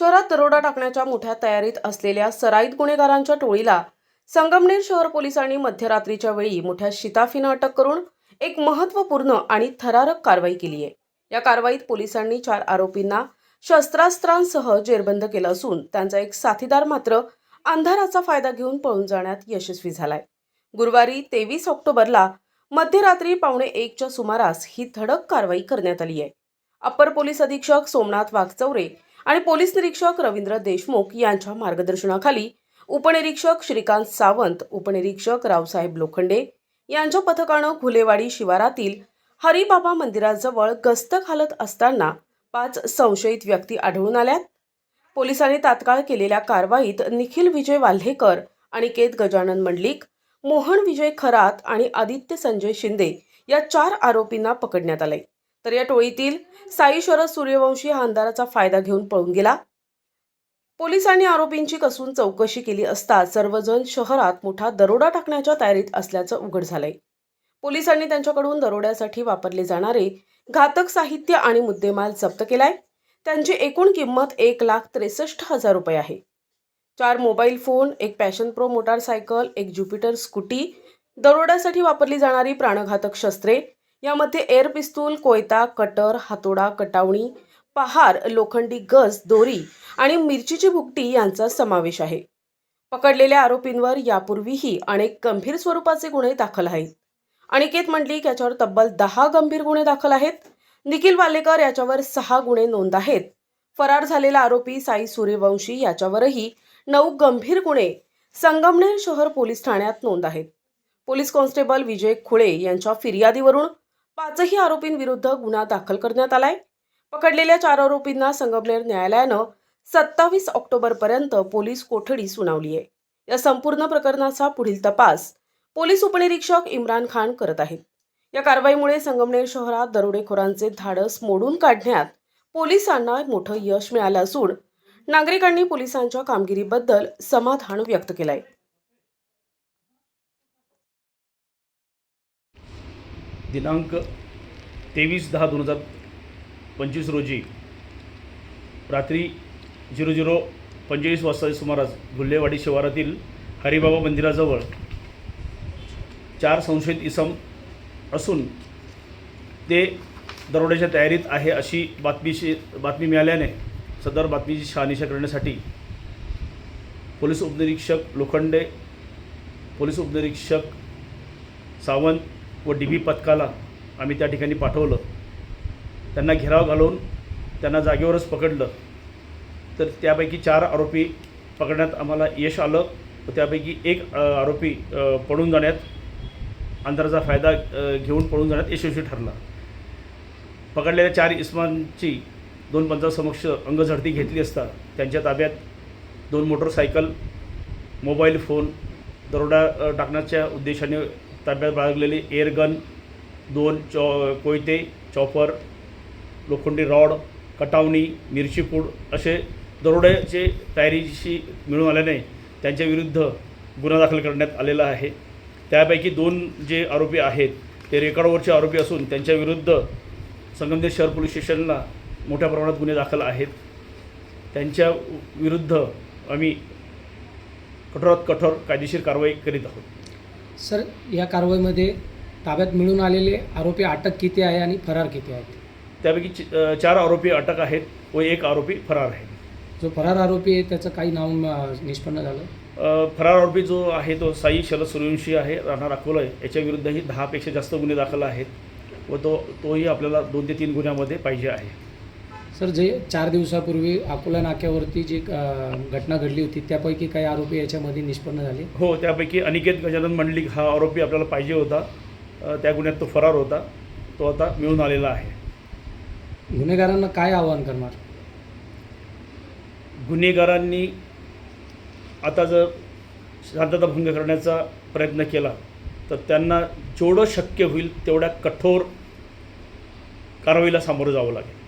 शहरात दरोडा टाकण्याच्या मोठ्या तयारीत असलेल्या सराईत गुन्हेगारांच्या टोळीला संगमनेर शहर पोलिसांनी मध्यरात्रीच्या वेळी मोठ्या शिताफीनं अटक करून एक महत्त्वपूर्ण आणि थरारक कारवाई केली आहे. या कारवाईत पोलिसांनी चार आरोपींना शस्त्रास्त्रांसह जेरबंद केलं असून त्यांचा एक साथीदार मात्र अंधाराचा फायदा घेऊन पळून जाण्यात यशस्वी झालाय. गुरुवारी तेवीस ऑक्टोबरला मध्यरात्री पावणे एकच्या सुमारास ही धडक कारवाई करण्यात आली आहे. अप्पर पोलीस अधीक्षक सोमनाथ वाघचौरे आणि पोलीस निरीक्षक रवींद्र देशमुख यांच्या मार्गदर्शनाखाली उपनिरीक्षक श्रीकांत सावंत उपनिरीक्षक रावसाहेब लोखंडे यांच्या पथकानं घुलेवाडी शिवारातील हरिबाबा मंदिराजवळ गस्त घालत असताना पाच संशयित व्यक्ती आढळून आल्यात. पोलिसांनी तात्काळ केलेल्या कारवाईत निखिल विजय वाल्हेकर अनिकेत गजानन मंडलिक मोहन विजय खरात आणि आदित्य संजय शिंदे या चार आरोपींना पकडण्यात आले तर या टोळीतील साई शरद सूर्यवंशी हा अंधाराचा फायदा घेऊन पळून गेला. पोलिसांनी आरोपींची कसून चौकशी केली असता सर्वजण शहरात मोठा दरोडा टाकण्याच्या तयारीत असल्याचं उघड झालंय. पोलिसांनी त्यांच्याकडून दरोड्यासाठी वापरले जाणारे घातक साहित्य आणि मुद्देमाल जप्त केलाय. त्यांची एकूण किंमत एक लाख त्रेसष्ट हजार रुपये आहे. चार मोबाईल फोन एक पॅशन प्रो मोटारसायकल एक ज्युपिटर स्कूटी दरोड्यासाठी वापरली जाणारी प्राणघातक शस्त्रे यामध्ये एअर पिस्तूल कोयता कटर हातोडा कटावणी पहार लोखंडी गज दोरी आणि मिरचीची भुकटी यांचा समावेश आहे. पकडलेल्या आरोपींवर यापूर्वीही अनेक गंभीर स्वरूपाचे गुन्हे दाखल आहेत. अनिकेत मंडलिक याच्यावर तब्बल दहा गंभीर गुन्हे दाखल आहेत. निखिल वालेकर याच्यावर सहा गुन्हे नोंद आहेत. फरार झालेला आरोपी साई सूर्यवंशी याच्यावरही नऊ गंभीर गुन्हे संगमनेर शहर पोलीस ठाण्यात नोंद आहेत. पोलीस कॉन्स्टेबल विजय खुळे यांच्या फिर्यादीवरून पाचही आरोपींविरुद्ध गुन्हा दाखल करण्यात आलाय. पकडलेल्या चार आरोपींना संगमनेर न्यायालयानं सत्तावीस ऑक्टोबरपर्यंत पोलीस कोठडी सुनावली आहे. या संपूर्ण प्रकरणाचा पुढील तपास पोलीस उपनिरीक्षक इम्रान खान करत आहेत. या कारवाईमुळे संगमनेर शहरात दरोडेखोरांचे धाडस मोडून काढण्यात पोलिसांना मोठं यश मिळालं असून नागरिकांनी पोलिसांच्या कामगिरीबद्दल समाधान व्यक्त केलंय. दिनांक तेवीस दहा दोन हजार पंचवीस रोजी रात्री झिरो झिरो पंचेचाळीस वाजताच्या सुमारास गुल्हेवाडी शिवारातील हरिबाबा मंदिराजवळ चार संशयित इसम असून ते दरोड्याच्या तयारीत आहे अशी बातमीशी बातमी मिळाल्याने सदर बातमीची शहानिशा करण्यासाठी पोलीस उपनिरीक्षक लोखंडे पोलीस उपनिरीक्षक सावंत व डी बी पथकाला आम्ही त्या ठिकाणी पाठवलं. त्यांना घेराव घालून त्यांना जागेवरच पकडलं. तर त्यापैकी चार आरोपी पकडण्यात आम्हाला यश आलं व त्यापैकी एक आरोपी पळून जाण्यात अंधाराचा फायदा घेऊन पळून जाण्यात यशस्वी ठरला. पकडलेल्या चार इस्मांची दोन पंचासमक्ष अंगझडती घेतली असता त्यांच्या ताब्यात दोन मोटरसायकल मोबाईल फोन दरोडा टाकण्याच्या उद्देशाने ताब्यात बाळगलेले एअरगन दोन चॉ कोयते चॉपर लोखंडी रॉड कटावणी मिरचीपूड असे दरोड्याचे तयारीशी मिळून आल्याने त्यांच्या विरुद्ध गुन्हा दाखल करण्यात आलेला आहे. त्यापैकी दोन जे आरोपी आहेत ते रेकॉर्डवरचे आरोपी असून त्यांच्या विरुद्ध संगमनेर शहर पोलीस स्टेशनला मोठ्या प्रमाणात गुन्हे दाखल आहेत. त्यांच्या विरुद्ध आम्ही कठोरात कठोर कायदेशीर कारवाई करीत आहोत. सर या कारवाईमध्ये ताब्यात मिळून आलेले आरोपी अटक किती आहे आणि फरार किती आहेत? त्यापैकी चार आरोपी अटक आहेत व एक आरोपी फरार आहे. जो फरार आरोपी आहे त्याचं काही नाव निष्पन्न झालं? फरार आरोपी जो आहे तो साई शरद सूर्यवंशी आहे राहणार अकोला. आहे याच्याविरुद्धही दहापेक्षा जास्त गुन्हे दाखल आहेत व तो तोही आपल्याला दोन ते तीन गुन्ह्यामध्ये पाहिजे आहे. सर जे चार दिवसापूर्वी अकोला नाक्यावरती जी घटना घडली होती त्यापैकी काही आरोपी याच्यामध्ये निष्पन्न झाले? हो त्यापैकी अनिकेत गजानन मंडलिक हा आरोपी आपल्याला पाहिजे होता. त्या गुन्ह्यात तो फरार होता. तो आता मिळून आलेला आहे. गुन्हेगारांना काय आवाहन करणार? गुन्हेगारांनी आता जर शांतता भंग करण्याचा प्रयत्न केला तर त्यांना जेवढं शक्य होईल तेवढ्या कठोर कारवाईला सामोरं जावं लागेल.